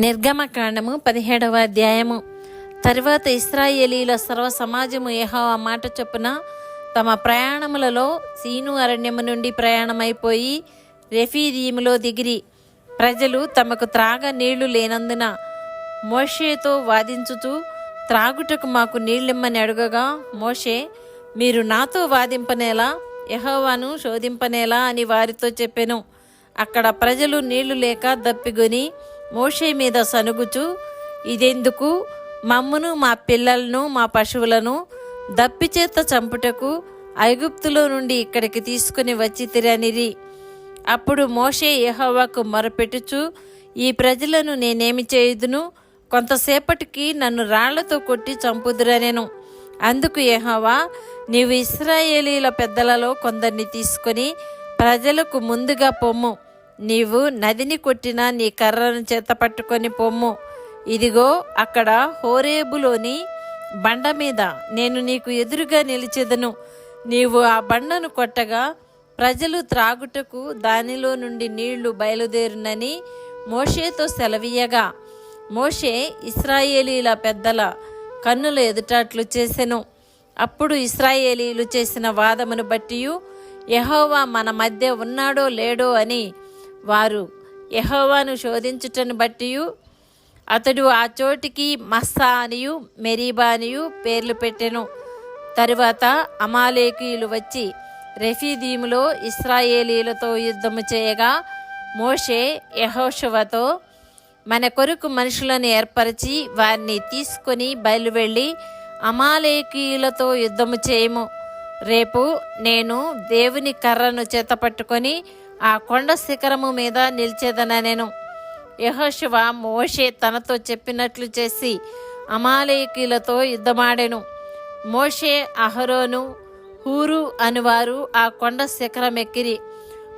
నిర్గమకాండము పదిహేడవ అధ్యాయము. తరువాత ఇస్రాయేలీల సర్వ సమాజము యెహోవా మాట చొప్పున తమ ప్రయాణములలో సీను అరణ్యము నుండి ప్రయాణమైపోయి రెఫీదీములో దిగిరి. ప్రజలు తమకు త్రాగ నీళ్ళు లేనందున మోషేతో వాదించుతూ త్రాగుటకు మాకు నీళ్ళిమ్మని అడుగగా మోషే మీరు నాతో వాదింపనేలా యహోవాను శోధింపనేలా అని వారితో చెప్పెను. అక్కడ ప్రజలు నీళ్ళు లేక దప్పిగొని మోషే మీద సనుగుచు ఇదెందుకు? మమ్మను మా పిల్లలను మా పశువులను దప్పిచేత చంపుటకు ఐగుప్తులో నుండి ఇక్కడికి తీసుకుని వచ్చి తిరనిరి. అప్పుడు మోషే యహోవాకు మొరపెట్టుచు ఈ ప్రజలను నేనేమి చేయుదును? కొంతసేపటికి నన్ను రాళ్ళతో కొట్టి చంపుదురనెను. అందుకు యహోవా నీవు ఇస్రాయేలీల పెద్దలలో కొందరిని తీసుకొని ప్రజలకు ముందుగా పొమ్ము. నీవు నదిని కొట్టిన నీ కర్రను చేత పట్టుకొని పొమ్ము. ఇదిగో అక్కడ హోరేబులోని బండ మీద నేను నీకు ఎదురుగా నిలిచెదను. నీవు ఆ బండను కొట్టగా ప్రజలు త్రాగుటకు దానిలో నుండి నీళ్ళు బయలుదేరునని మోషేతో సెలవీయగా. మోషే ఇస్రాయేలీల పెద్దల కన్నుల ఎదుటాట్లు చేసెను. అప్పుడు ఇస్రాయేలీలు చేసిన వాదమును బట్టి యహోవా మన మధ్య ఉన్నాడో లేడో అని వారు యహోవాను శోధించుటను బట్టి అతడు ఆ చోటికి మస్సా అనియు మెరీబా అనియు పేర్లు పెట్టెను. తరువాత అమాలేకీయులు వచ్చి రెఫీదీములో ఇస్రాయేలీలతో యుద్ధము చేయగా మోషే యహోషువతో మన కొరకు మనుషులను ఏర్పరిచి వారిని తీసుకొని బయలువెళ్ళి అమాలేకీయులతో యుద్ధము చేయము. రేపు నేను దేవుని కర్రను చేతపట్టుకొని ఆ కొండ శిఖరము మీద నిలిచేదనెను యహోశివ మోషే తనతో చెప్పినట్లు చేసి అమాలేకీలతో యుద్ధమాడెను. మోషే అహరోను హూరు అనువారు ఆ కొండ శిఖరం ఎక్కిరి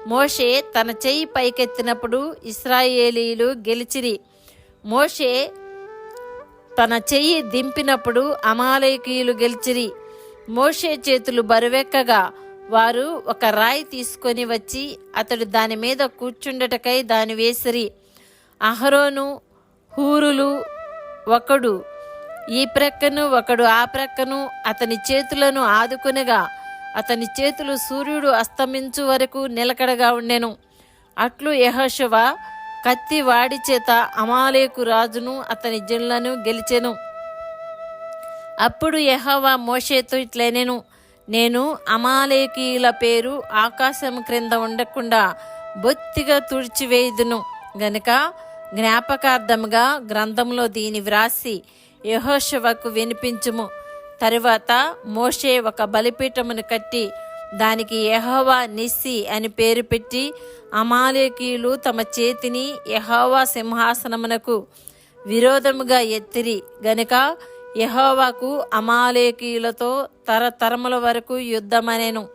మోషే తన చెయ్యి పైకెత్తినప్పుడు ఇస్రాయేలీలు గెలిచిరి. మోషే తన చెయ్యి దింపినప్పుడు అమాలేకీయులు గెలిచిరి. మోషే చేతులు బరువెక్కగా వారు ఒక రాయి తీసుకొని వచ్చి అతడు దాని మీద కూర్చుండటకై దాని వేసిరి. అహరోను హూరులు ఒకడు ఈ ప్రక్కను ఒకడు ఆ ప్రక్కను అతని చేతులను ఆదుకునగా అతని చేతులు సూర్యుడు అస్తమించు వరకు నిలకడగా ఉండెను. అట్లు యహోశవ కత్తి వాడి చేత అమాలేకు రాజును అతని జిల్లను గెలిచెను. అప్పుడు యహోవా మోషేతో ఇట్లనెను. నేను అమాలేకీల పేరు ఆకాశం క్రింద ఉండకుండా బొత్తిగా తుడిచివేయుదును. గనుక జ్ఞాపకార్థముగా గ్రంథంలో దీని వ్రాసి యహోశవకు వినిపించుము. తరువాత మోషే ఒక బలిపీఠమును కట్టి దానికి యహోవా నిస్సి అని పేరు పెట్టి అమాలేకీయులు తమ చేతిని యహోవా సింహాసనమునకు విరోధముగా ఎత్తిరి. గనుక యహోవాకు అమాలేకీలతో తరతరముల వరకు యుద్ధమనెను.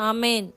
ఆమెన్.